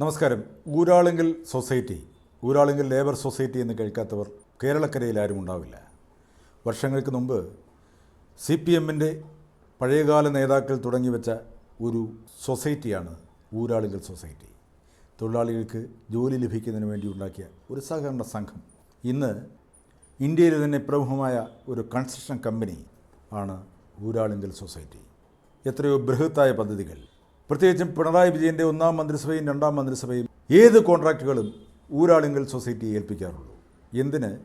നമസ്കാരം. ഊരാളെങ്കിൽ സൊസൈറ്റി ഊരാളെങ്കിൽ ലേബർ സൊസൈറ്റി എന്ന് കേൾക്കാത്തവർ കേരളക്കരയിൽ ആരും ഉണ്ടാവില്ല. വർഷങ്ങൾക്ക് മുമ്പ് സി പി എമ്മിന്റെ പഴയകാല നേതാക്കൾ തുടങ്ങി വെച്ച ഒരു സൊസൈറ്റിയാണ് ഊരാളെങ്കിൽ സൊസൈറ്റി. തൊഴിലാളികൾക്ക് ജോലി ലഭിക്കുന്നതിന് വേണ്ടി ഉണ്ടാക്കിയ ഒരു സഹകരണ സംഘം. ഇന്ന് ഇന്ത്യയിലെ തന്നെ പ്രമുഖമായ ഒരു കൺസ്ട്രക്ഷൻ കമ്പനി ആണ് ഊരാളുങ്കൽ സൊസൈറ്റി. എത്രയോ ബൃഹത്തായ പദ്ധതികൾ പ്രത്യേകിച്ചും പിണറായി വിജയന്റെ ഒന്നാം മന്ത്രിസഭയും രണ്ടാം മന്ത്രിസഭയും ഏത് കോൺട്രാക്റ്റുകളും ഊരാളുങ്കൽ സൊസൈറ്റി ഏൽപ്പിക്കാറുള്ളൂ. എന്തിന്?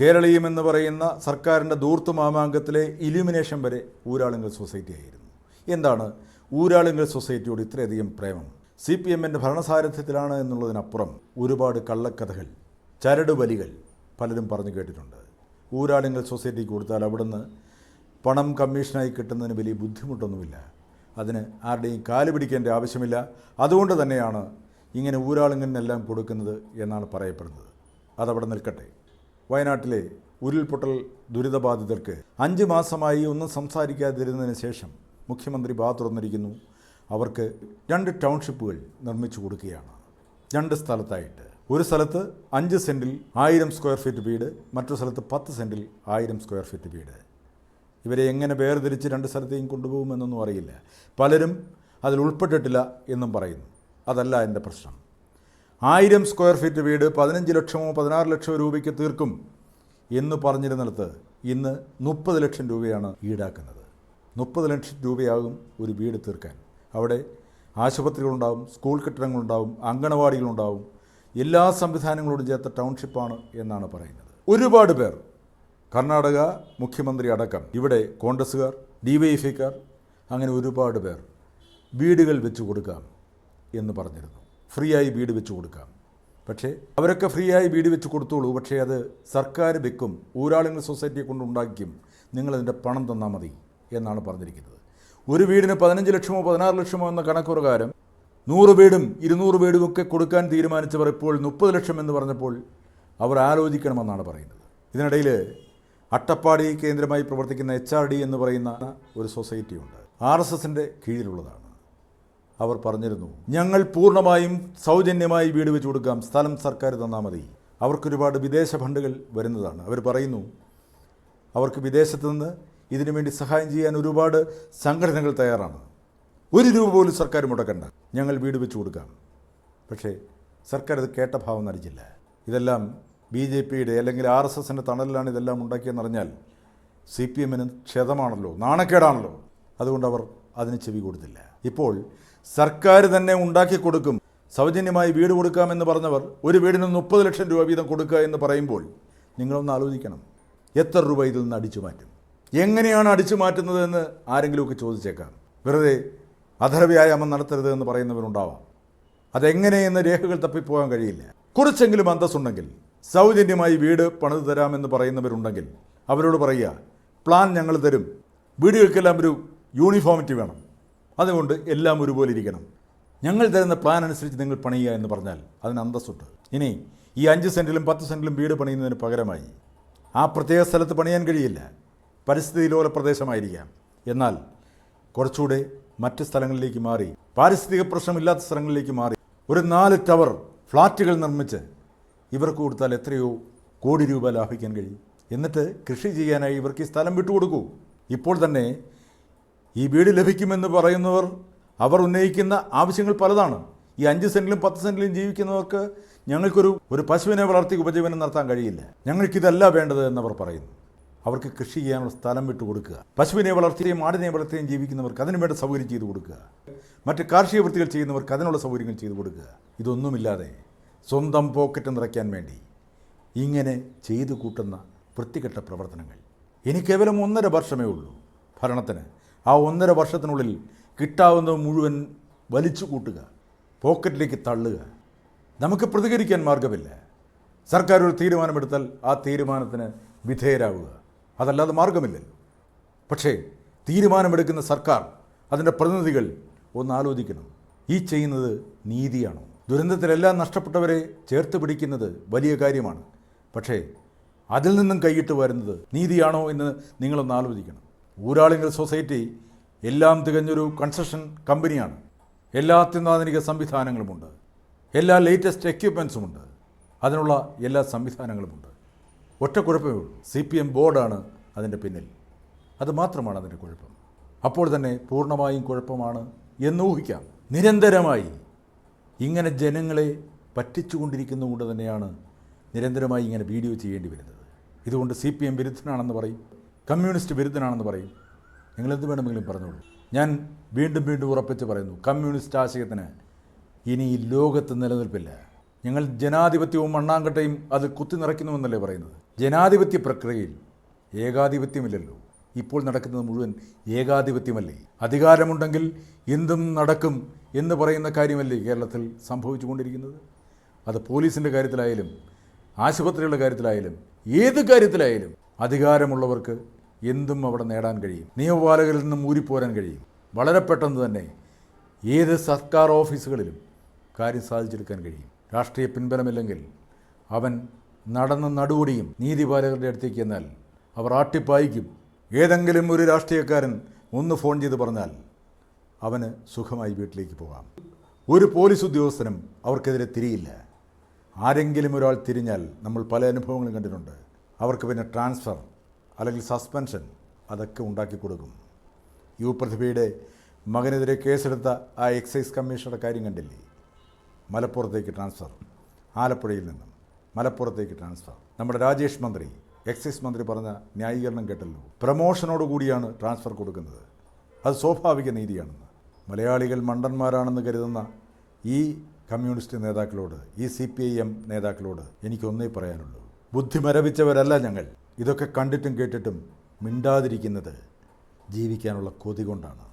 കേരളീയം എന്ന് പറയുന്ന സർക്കാരിന്റെ ദൂർത്ത് മാമാങ്കത്തിലെ ഇലുമിനേഷൻ വരെ ഊരാളുങ്കൽ സൊസൈറ്റി ആയിരുന്നു എന്താണ്? ഊരാളുങ്കൽ സൊസൈറ്റിയോട് ഇത്രയധികം പ്രേമം. സി പി എമ്മിന്റെ ഭരണസാരഥ്യത്തിലാണ് എന്നുള്ളതിനപ്പുറം ഒരുപാട് കള്ളക്കഥകൾ ചരടുവലികൾ പലരും പറഞ്ഞു കേട്ടിട്ടുണ്ട്. ഊരാളുങ്കൽ സൊസൈറ്റിക്ക് കൊടുത്താൽ അവിടുന്ന് പണം കമ്മീഷനായി കിട്ടുന്നതിന് വലിയ ബുദ്ധിമുട്ടൊന്നുമില്ല. അതിന് ആരുടെയും കാൽ പിടിക്കേണ്ട ആവശ്യമില്ല. അതുകൊണ്ട് തന്നെയാണ് ഇങ്ങനെ ഊരാളുങ്ങനെല്ലാം കൊടുക്കുന്നത് എന്നാണ് പറയപ്പെടുന്നത്. അതവിടെ നിൽക്കട്ടെ. വയനാട്ടിലെ ഉരുൾപൊട്ടൽ ദുരിതബാധിതർക്ക് അഞ്ച് മാസമായി ഒന്നും സംസാരിക്കാതിരുന്നതിന് ശേഷം മുഖ്യമന്ത്രി ബാ തുറന്നിരിക്കുന്നു. അവർക്ക് രണ്ട് ടൗൺഷിപ്പുകൾ നിർമ്മിച്ചു കൊടുക്കുകയാണ്. രണ്ട് സ്ഥലത്തായിട്ട്. ഒരു സ്ഥലത്ത് അഞ്ച് സെന്റിൽ ആയിരം സ്ക്വയർ ഫീറ്റ് വീട് മറ്റൊരു സ്ഥലത്ത് പത്ത് സെന്റിൽ ആയിരം സ്ക്വയർ ഫീറ്റ് വീട്. ഇവരെ എങ്ങനെ വേർതിരിച്ച് രണ്ട് സ്ഥലത്തേക്കും കൊണ്ടുപോകുമെന്നൊന്നും അറിയില്ല. പലരും അതിൽ ഉൾപ്പെട്ടിട്ടില്ല എന്നും പറയുന്നു. അതല്ല എന്റെ പ്രശ്നം. ആയിരം സ്ക്വയർ ഫീറ്റ് വീട് പതിനഞ്ച് ലക്ഷമോ പതിനാറ് ലക്ഷമോ രൂപയ്ക്ക് തീർക്കും എന്ന് പറഞ്ഞിരുന്നിടത്ത് ഇന്ന് മുപ്പത് ലക്ഷം രൂപയാണ് ഈടാക്കുന്നത്. മുപ്പത് ലക്ഷം രൂപയാകും ഒരു വീട് തീർക്കാൻ. അവിടെ ആശുപത്രികളുണ്ടാവും സ്കൂൾ കെട്ടിടങ്ങളുണ്ടാവും അങ്കണവാടികളുണ്ടാവും എല്ലാ സംവിധാനങ്ങളോടും ചേർത്ത ടൗൺഷിപ്പാണ് എന്നാണ് പറയുന്നത്. ഒരുപാട് പേർ കർണാടക മുഖ്യമന്ത്രി അടക്കം ഇവിടെ കോൺഗ്രസ്സുകാർ ഡി വൈ എഫ്ഐക്കാർ അങ്ങനെ ഒരുപാട് പേർ വീടുകൾ വെച്ചു കൊടുക്കാം എന്ന് പറഞ്ഞിരുന്നു. ഫ്രീ ആയി വീട് വെച്ചു കൊടുക്കാം. പക്ഷേ അവരൊക്കെ ഫ്രീ ആയി വീട് വെച്ച് കൊടുത്തോളൂ. പക്ഷേ അത് സർക്കാർ വെക്കും. ഊരാളുങ്ങൾ സൊസൈറ്റിയെ കൊണ്ട് നിങ്ങളതിന്റെ പണം തന്നാൽ മതി എന്നാണ് പറഞ്ഞിരിക്കുന്നത്. ഒരു വീടിന് പതിനഞ്ച് ലക്ഷമോ പതിനാറ് ലക്ഷമോ എന്ന കണക്ക് പ്രകാരം നൂറ് വീടും ഇരുന്നൂറ് വീടും ഒക്കെ കൊടുക്കാൻ തീരുമാനിച്ചവർ ഇപ്പോൾ മുപ്പത് ലക്ഷം എന്ന് പറഞ്ഞപ്പോൾ അവർ ആലോചിക്കണമെന്നാണ് പറയുന്നത്. ഇതിനിടയിൽ അട്ടപ്പാടി കേന്ദ്രമായി പ്രവർത്തിക്കുന്ന എച്ച് ആർ ഡി എന്ന് പറയുന്ന ഒരു സൊസൈറ്റിയുണ്ട്. ആർ എസ് എസിന്റെ കീഴിലുള്ളതാണ്. അവർ പറഞ്ഞിരുന്നു ഞങ്ങൾ പൂർണമായും സൗജന്യമായി വീട് വെച്ചു കൊടുക്കാം. സ്ഥലം സർക്കാർ തന്നാൽ മതി. അവർക്കൊരുപാട് വിദേശ ഫണ്ടുകൾ വരുന്നതാണ്. അവർ പറയുന്നു അവർക്ക് വിദേശത്ത് നിന്ന് ഇതിനു വേണ്ടി സഹായം ചെയ്യാൻ ഒരുപാട് സംഘടനകൾ തയ്യാറാണ്. ഒരു രൂപ പോലും സർക്കാർ മുടക്കണ്ട. ഞങ്ങൾ വീട് വെച്ചു കൊടുക്കാം. പക്ഷേ സർക്കാർ ഇത് കേട്ട ഭാവം നടിച്ചില്ല. ഇതെല്ലാം ബി ജെ പിയുടെ അല്ലെങ്കിൽ ആർ എസ് എസിന്റെ തണലിലാണ് ഇതെല്ലാം ഉണ്ടാക്കിയെന്നറിഞ്ഞാൽ സി പി എമ്മിന് ക്ഷതമാണല്ലോ നാണക്കേടാണല്ലോ. അതുകൊണ്ട് അവർ അതിന് ചെവി കൊടുത്തില്ല. ഇപ്പോൾ സർക്കാർ തന്നെ ഉണ്ടാക്കി കൊടുക്കും സൗജന്യമായി വീട് കൊടുക്കാമെന്ന് പറഞ്ഞവർ ഒരു വീടിന് മുപ്പത് ലക്ഷം രൂപ വീതം കൊടുക്കുക എന്ന് പറയുമ്പോൾ നിങ്ങളൊന്ന് ആലോചിക്കണം എത്ര രൂപ ഇതിൽ നിന്ന് അടിച്ചു മാറ്റും? എങ്ങനെയാണ് അടിച്ചു മാറ്റുന്നതെന്ന് ആരെങ്കിലുമൊക്കെ ചോദിച്ചേക്കാം. വെറുതെ അധരവ്യായാമം നടത്തരുത് എന്ന് പറയുന്നവരുണ്ടാവാം. അതെങ്ങനെയെന്ന് രേഖകൾ തപ്പിപ്പോകാൻ കഴിയില്ല. കുറച്ചെങ്കിലും അന്തസ്സുണ്ടെങ്കിൽ സൗജന്യമായി വീട് പണിത് തരാമെന്ന് പറയുന്നവരുണ്ടെങ്കിൽ അവരോട് പറയുക പ്ലാൻ ഞങ്ങൾ തരും. വീടുകൾക്കെല്ലാം ഒരു യൂണിഫോമിറ്റി വേണം. അതുകൊണ്ട് എല്ലാം ഒരുപോലെ ഇരിക്കണം. ഞങ്ങൾ തരുന്ന പ്ലാൻ അനുസരിച്ച് നിങ്ങൾ പണിയുക എന്ന് പറഞ്ഞാൽ അതിന് അന്തസ്സുണ്ട്. ഇനി ഈ അഞ്ച് സെന്റിലും പത്ത് സെന്റിലും വീട് പണിയുന്നതിന് പകരമായി ആ പ്രത്യേക സ്ഥലത്ത് പണിയാൻ കഴിയില്ല. പരിസ്ഥിതി ലോല പ്രദേശമായിരിക്കാം. എന്നാൽ കുറച്ചുകൂടെ മറ്റ് സ്ഥലങ്ങളിലേക്ക് മാറി പാരിസ്ഥിതിക പ്രശ്നമില്ലാത്ത സ്ഥലങ്ങളിലേക്ക് മാറി ഒരു നാല് ടവർ ഫ്ലാറ്റുകൾ നിർമ്മിച്ച് ഇവർക്ക് കൊടുത്താൽ എത്രയോ കോടി രൂപ ലാഭിക്കാൻ കഴിയും. എന്നിട്ട് കൃഷി ചെയ്യാനായി ഇവർക്ക് ഈ സ്ഥലം വിട്ടുകൊടുക്കൂ ഇപ്പോൾ തന്നെ ഈ വീട് ലഭിക്കുമെന്ന് പറയുന്നവർ അവർ ഉന്നയിക്കുന്ന ആവശ്യങ്ങൾ പലതാണ്. ഈ അഞ്ച് സെന്റിലും പത്ത് സെന്റിലും ജീവിക്കുന്നവർക്ക് ഞങ്ങൾക്കൊരു ഒരു പശുവിനെ വളർത്തി ഉപജീവനം നടത്താൻ കഴിയില്ല. ഞങ്ങൾക്കിതല്ല വേണ്ടത് എന്നവർ പറയുന്നു. അവർക്ക് കൃഷി ചെയ്യാനുള്ള സ്ഥലം വിട്ടു കൊടുക്കുക. പശുവിനെ വളർത്തുകയും ആടിനെ വളർത്തുകയും ജീവിക്കുന്നവർക്ക് അതിനു വേണ്ട സൗകര്യം ചെയ്തു കൊടുക്കുക. മറ്റ് കാർഷിക വൃത്തികൾ ചെയ്യുന്നവർക്ക് അതിനുള്ള സൗകര്യങ്ങൾ ചെയ്തു കൊടുക്കുക. ഇതൊന്നുമില്ലാതെ സ്വന്തം പോക്കറ്റ് നിറയ്ക്കാൻ വേണ്ടി ഇങ്ങനെ ചെയ്തു കൂട്ടുന്ന വൃത്തികെട്ട പ്രവർത്തനങ്ങൾ. ഇനി കേവലം ഒന്നര വർഷമേ ഉള്ളൂ. ഭരണത്തിന് ആ ഒന്നര വർഷത്തിനുള്ളിൽ കിട്ടാവുന്നത് മുഴുവൻ വലിച്ചു കൂട്ടുക പോക്കറ്റിലേക്ക് തള്ളുക. നമുക്ക് പ്രതികരിക്കാൻ മാർഗമില്ല സർക്കാർ ഒരു തീരുമാനമെടുത്താൽ ആ തീരുമാനത്തിന് വിധേയരാകുക അതല്ലാതെ മാർഗമില്ലല്ലോ പക്ഷേ തീരുമാനമെടുക്കുന്ന സർക്കാർ അതിന്റെ പ്രതിനിധികൾ ഒന്ന് ആലോചിക്കണം. ഈ ചെയ്യുന്നത് നീതിയാണോ? ദുരന്തത്തിലെല്ലാം നഷ്ടപ്പെട്ടവരെ ചേർത്ത് പിടിക്കുന്നത് വലിയ കാര്യമാണ്. പക്ഷേ അതിൽ നിന്നും കൈയിട്ട് വരുന്നത് നീതിയാണോ എന്ന് നിങ്ങളൊന്ന് ആലോചിക്കണം. ഊരാളുങ്കൽ സൊസൈറ്റി എല്ലാം തികഞ്ഞൊരു കൺസ്ട്രക്ഷൻ കമ്പനിയാണ്. എല്ലാ അത്യന്താധുനിക സംവിധാനങ്ങളുമുണ്ട്. എല്ലാ ലേറ്റസ്റ്റ് എക്യുപ്മെൻസുമുണ്ട് അതിനുള്ള എല്ലാ സംവിധാനങ്ങളുമുണ്ട്. ഒറ്റ കുഴപ്പമേ ഉള്ളൂ. സി പി എം ബോർഡാണ് അതിന്റെ പിന്നിൽ. അത് മാത്രമാണ് അതിന്റെ കുഴപ്പം. അപ്പോൾ തന്നെ പൂർണമായും കുഴപ്പമാണ് എന്ന് ഊഹിക്കാം. നിരന്തരമായി ഇങ്ങനെ ജനങ്ങളെ പറ്റിച്ചുകൊണ്ടിരിക്കുന്നതുകൊണ്ട് തന്നെയാണ് നിരന്തരമായി ഇങ്ങനെ വീഡിയോ ചെയ്യേണ്ടി വരുന്നത്. ഇതുകൊണ്ട് സി പി എം വിരുദ്ധനാണെന്ന് പറയും കമ്മ്യൂണിസ്റ്റ് വിരുദ്ധനാണെന്ന് പറയും. നിങ്ങളെന്ത് വേണമെങ്കിലും പറഞ്ഞോളൂ. ഞാൻ വീണ്ടും വീണ്ടും ഉറപ്പിച്ച് പറയുന്നു കമ്മ്യൂണിസ്റ്റ് ആശയത്തിന് ഇനി ഈ ലോകത്ത് നിലനിൽപ്പില്ല. ഞങ്ങൾ ജനാധിപത്യവും മണ്ണാങ്കട്ടയും അത് കുത്തി നിറയ്ക്കുന്നുവെന്നല്ലേ പറയുന്നത്. ജനാധിപത്യ പ്രക്രിയയിൽ ഏകാധിപത്യമില്ലല്ലോ. ഇപ്പോൾ നടക്കുന്നത് മുഴുവൻ ഏകാധിപത്യമല്ലേ? അധികാരമുണ്ടെങ്കിൽ എന്തും നടക്കും. എന്ന് പറയുന്ന കാര്യമല്ലേ കേരളത്തിൽ സംഭവിച്ചുകൊണ്ടിരിക്കുന്നത്? അത് പോലീസിന്റെ കാര്യത്തിലായാലും ആശുപത്രികളുടെ കാര്യത്തിലായാലും ഏത് കാര്യത്തിലായാലും അധികാരമുള്ളവർക്ക് എന്തും അവിടെ നേടാൻ കഴിയും. നിയമപാലകരിൽ നിന്നും ഊരിപ്പോരാൻ കഴിയും. വളരെ പെട്ടെന്ന് തന്നെ ഏത് സർക്കാർ ഓഫീസുകളിലും കാര്യം സാധിച്ചെടുക്കാൻ കഴിയും. രാഷ്ട്രീയ പിൻബലമില്ലെങ്കിൽ അവൻ നടന്ന നടുവടിയും നീതിപാലകരുടെ അടുത്തേക്ക് എന്നാൽ അവർ ആട്ടിപ്പായിക്കും. ഏതെങ്കിലും ഒരു രാഷ്ട്രീയക്കാരൻ ഒന്ന് ഫോൺ ചെയ്ത് പറഞ്ഞാൽ അവന് സുഖമായി വീട്ടിലേക്ക് പോകാം. ഒരു പോലീസ് ഉദ്യോഗസ്ഥനും അവർക്കെതിരെ തിരിയില്ല. ആരെങ്കിലും ഒരാൾ തിരിഞ്ഞാൽ നമ്മൾ പല അനുഭവങ്ങളും കണ്ടിട്ടുണ്ട്. അവർക്ക് പിന്നെ ട്രാൻസ്ഫർ അല്ലെങ്കിൽ സസ്പെൻഷൻ അതൊക്കെ ഉണ്ടാക്കി കൊടുക്കും. യു പ്രതിഭയുടെ മകനെതിരെ കേസെടുത്ത ആ എക്സൈസ് കമ്മീഷണറുടെ കാര്യം കണ്ടില്ലേ? മലപ്പുറത്തേക്ക് ട്രാൻസ്ഫർ. ആലപ്പുഴയിൽ നിന്നും മലപ്പുറത്തേക്ക് ട്രാൻസ്ഫർ. നമ്മുടെ രാജേഷ് മന്ത്രി എക്സൈസ് മന്ത്രി പറഞ്ഞ ന്യായീകരണം കേട്ടല്ലോ. പ്രമോഷനോടുകൂടിയാണ് ട്രാൻസ്ഫർ കൊടുക്കുന്നത്. അത് സ്വാഭാവിക നീതിയാണെന്ന്. മലയാളികൾ മണ്ടന്മാരാണെന്ന് കരുതുന്ന ഈ കമ്മ്യൂണിസ്റ്റ് നേതാക്കളോട് ഈ സി പി ഐ എം നേതാക്കളോട് എനിക്കൊന്നേ പറയാനുള്ളൂ. ബുദ്ധി മരവിച്ചവരല്ല ഞങ്ങൾ. ഇതൊക്കെ കണ്ടിട്ടും കേട്ടിട്ടും മിണ്ടാതിരിക്കുന്നത് ജീവിക്കാനുള്ള കൊതി കൊണ്ടാണ്.